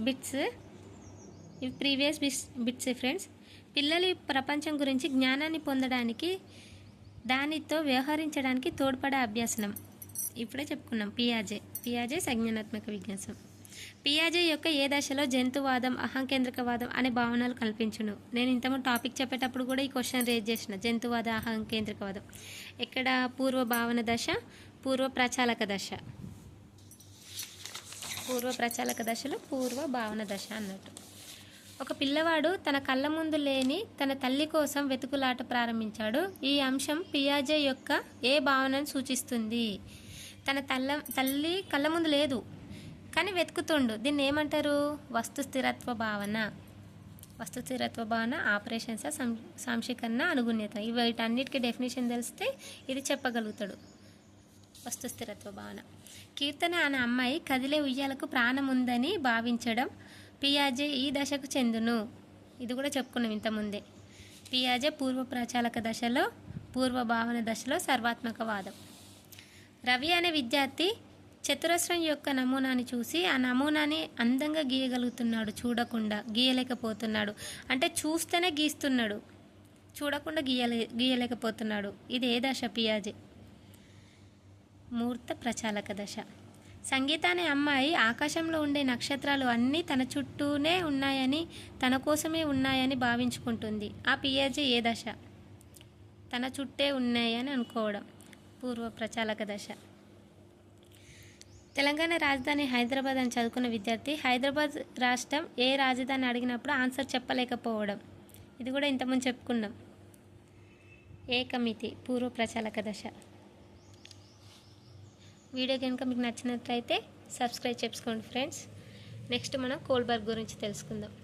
Bits ఇవి previous bits bits friends పిల్లలు ప్రపంచం గురించి జ్ఞానాన్ని పొందడానికి దానితో వ్యవహరించడానికి తోడ్పడే అభ్యాసనం. ఇప్పుడే చెప్పుకున్నాం పియాజే. పియాజే సంజ్ఞానాత్మక విజ్ఞాసం పియాజే యొక్క ఏ దశలో జంతువాదం అహంకేంద్రకవాదం అనే భావనలు కల్పించును. నేను ఇంతకుముందు టాపిక్ చెప్పేటప్పుడు కూడా ఈ క్వశ్చన్ రేజ్ చేసిన. జంతువాద అహంకేంద్రకవాదం. ఇక్కడ పూర్వ భావన దశ పూర్వ ప్రచాలక దశ? పూర్వ ప్రచాలక దశలో పూర్వ భావన దశ అన్నట్టు. ఒక పిల్లవాడు తన కళ్ళ ముందు లేని తన తల్లి కోసం వెతుకులాట ప్రారంభించాడు. ఈ అంశం పియాజే యొక్క ఏ భావనను సూచిస్తుంది? తన తల్ల తల్లి కళ్ళ ముందు లేదు కానీ వెతుకుతుండు. దీన్ని ఏమంటారు? వస్తు స్థిరత్వ భావన. వస్తు స్థిరత్వ భావన ఆపరేషన్స్ సం సాంశీకరణ అనుగుణ్యత. ఇవి వీటన్నిటికీ డెఫినేషన్ తెలిస్తే ఇది చెప్పగలుగుతాడు. వస్తు స్థిరత్వ భావన కీర్తన అనే అమ్మాయి కదిలే ఉయ్యాలకు ప్రాణం ఉందని భావించడం పియాజే ఈ దశకు చెందును. ఇది కూడా చెప్పుకున్నాం ఇంతకుముందే పియాజే పూర్వ ప్రచాలక దశలో పూర్వ భావన దశలో సర్వాత్మకవాదం రవి అనే విద్యార్థి చతురస్రం యొక్క నమూనాని చూసి ఆ నమూనాని అందంగా గీయగలుగుతున్నాడు చూడకుండా గీయలేకపోతున్నాడు. అంటే చూస్తేనే గీస్తున్నాడు చూడకుండా గీయలే గీయలేకపోతున్నాడు. ఇది ఏ దశ పియాజే? మూర్త ప్రచాలక దశ. సంగీత అనే అమ్మాయి ఆకాశంలో ఉండే నక్షత్రాలు అన్నీ తన చుట్టూనే ఉన్నాయని తన కోసమే ఉన్నాయని భావించుకుంటుంది. ఆ పియాజే ఏ దశ? తన చుట్టే ఉన్నాయని అనుకోవడం. పూర్వ ప్రచాలక దశ. తెలంగాణ రాజధాని హైదరాబాద్ అని చదువుకున్న విద్యార్థి హైదరాబాద్ రాష్ట్రం ఏ రాజధాని అడిగినప్పుడు ఆన్సర్ చెప్పలేకపోవడం. ఇది కూడా ఇంతకుముందు చెప్పుకున్నాం. ఏకమితి పూర్వ ప్రచాలక దశ. వీడియో కనుక మీకు నచ్చినట్లయితే సబ్స్క్రైబ్ చేసుకోండి ఫ్రెండ్స్. నెక్స్ట్ మనం కోల్బర్గ్ గురించి తెలుసుకుందాం.